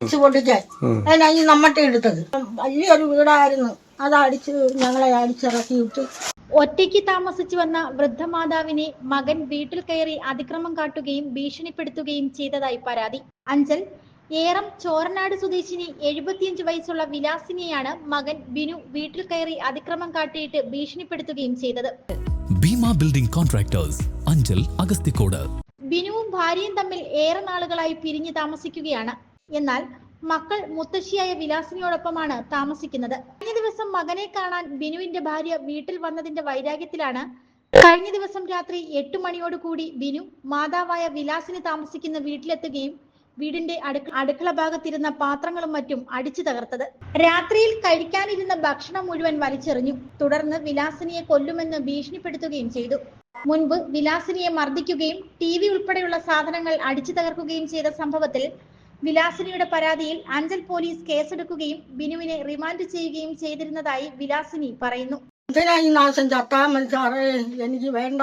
അടിച്ചു പൊട്ടിക്കാൻ അതിനായി ഈ എടുത്തത്. വലിയൊരു വീടായിരുന്നു. അത് അടിച്ച് ഞങ്ങളെ അടിച്ചിറക്കിയിട്ട് ഒറ്റയ്ക്ക് താമസിച്ചു വന്ന വൃദ്ധമാതാവിനെ മകൻ വീട്ടിൽ കയറി അതിക്രമം കാട്ടുകയും ഭീഷണിപ്പെടുത്തുകയും ചെയ്തതായി പരാതി. അഞ്ചൽ ഏറം ചോരനാട് സ്വദേശിനി എഴുപത്തിയഞ്ച് വയസ്സുള്ള വിലാസിനിയാണ് മകൻ ബിനു വീട്ടിൽ കയറി അതിക്രമം കാട്ടിയിട്ട് ഭീഷണിപ്പെടുത്തുകയും ചെയ്തത്. ഭീമ ബിൽഡിംഗ് കോൺട്രാക്ടേഴ്സ് അഞ്ചൽ അഗസ്തിക്കോട് ബിനുവും ഭാര്യയും തമ്മിൽ ഏറെ നാളുകളായി പിരിഞ്ഞു താമസിക്കുകയാണ്. എന്നാൽ മക്കൾ മുത്തശ്ശിയായ വിലാസിനിയോടൊപ്പമാണ് താമസിക്കുന്നത്. കഴിഞ്ഞ ദിവസം മകനെ കാണാൻ ബിനുവിന്റെ ഭാര്യ വീട്ടിൽ വന്നതിന്റെ വൈരാഗ്യത്തിലാണ് കഴിഞ്ഞ ദിവസം രാത്രി എട്ടു മണിയോടുകൂടി ബിനു മാതാവായ വിലാസിനി താമസിക്കുന്ന വീട്ടിലെത്തുകയും വീടിന്റെ അടുക്ക അടുക്കള ഭാഗത്തിരുന്ന പാത്രങ്ങളും മറ്റും അടിച്ചു തകർത്തത്. രാത്രിയിൽ കഴിക്കാനിരുന്ന ഭക്ഷണം മുഴുവൻ വലിച്ചെറിഞ്ഞു. തുടർന്ന് വിലാസിനിയെ കൊല്ലുമെന്ന് ഭീഷണിപ്പെടുത്തുകയും ചെയ്തു. മുൻപ് വിലാസിനിയെ മർദ്ദിക്കുകയും ടി വി ഉൾപ്പെടെയുള്ള സാധനങ്ങൾ അടിച്ചു തകർക്കുകയും ചെയ്ത സംഭവത്തിൽ വിലാസിനിയുടെ പരാതിയിൽ അഞ്ചൽ പോലീസ് കേസെടുക്കുകയും ബിനുവിനെ റിമാൻഡ് ചെയ്യുകയും ചെയ്തിരുന്നതായി വിലാസിനി പറയുന്നു. എന്തിനാ ഈ നാശം ചത്താ മതി സാറേ? എനിക്ക് വേണ്ട.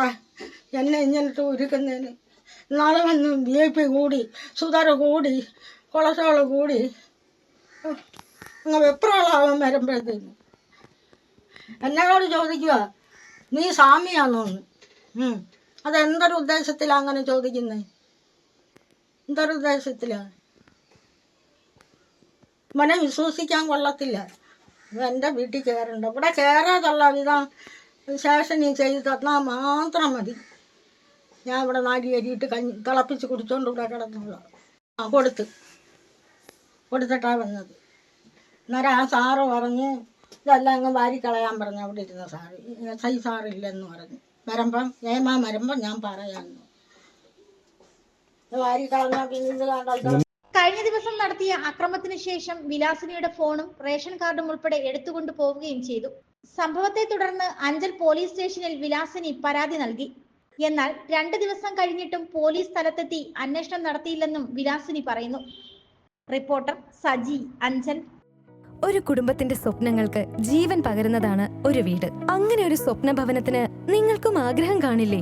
എന്നെ ഇങ്ങനത്തെ ഒരുക്കുന്നതിന് നാളെ വന്ന് ബി ഐ പി കൂടി സുതാര കൂടി കൊളസ്ട്രോൾ കൂടി. അങ്ങ് വെപ്രാളാവാൻ എന്നോട് ചോദിക്കുക നീ സ്വാമിയാണെന്ന്. അതെന്തൊരു ഉദ്ദേശത്തിലാണ് അങ്ങനെ ചോദിക്കുന്നത് എന്തൊരു ഉദ്ദേശത്തിലാണ് ഇവനെ വിശ്വസിക്കാൻ കൊള്ളത്തില്ല. എന്റെ വീട്ടിൽ കയറുണ്ട് ഇവിടെ കയറാതുള്ള വിധം. ശേഷം നീ ചെയ്ത് തന്നാൽ മാത്രം മതി. ഞാൻ ഇവിടെ നാടി അരിയിട്ട് കഞ്ഞി തിളപ്പിച്ച് കുടിച്ചോണ്ട് ഇവിടെ കിടന്നുള്ള ആ കൊടുത്ത്. കൊടുത്തിട്ടാണ് വന്നത്. അന്നേരം ആ സാറ് പറഞ്ഞ് ഇതെല്ലാം അങ്ങ് വാരിക്കളയാൻ പറഞ്ഞു. അവിടെ ഇരുന്ന സാറ്. എസ് ഐ സാറില്ലെന്ന് പറഞ്ഞു. വരുമ്പം ഏമാ വരുമ്പം ഞാൻ പറയാമെന്ന് വാരിക്കളഞ്ഞാൽ പിന്നെ കഴിഞ്ഞ ദിവസം നടത്തിയ അക്രമത്തിന് ശേഷം വിലാസിനിയുടെ ഫോണും റേഷൻ കാർഡും ഉൾപ്പെടെ എടുത്തുകൊണ്ടു പോവുകയും ചെയ്തു. സംഭവത്തെ തുടർന്ന് അഞ്ചൽ പോലീസ് സ്റ്റേഷനിൽ വിലാസിനി പരാതി നൽകി. എന്നാൽ രണ്ട് ദിവസം കഴിഞ്ഞിട്ടും പോലീസ് സ്ഥലത്തെത്തി അന്വേഷണം നടത്തിയില്ലെന്നും വിലാസിനി പറയുന്നു. റിപ്പോർട്ടർ സജി അഞ്ചൽ ഒരു കുടുംബത്തിന്റെ സ്വപ്നങ്ങൾക്ക് ജീവൻ പകരുന്നതാണ് ഒരു വീട്. അങ്ങനെ ഒരു സ്വപ്ന ഭവനത്തിന് നിങ്ങൾക്കും ആഗ്രഹം കാണില്ലേ?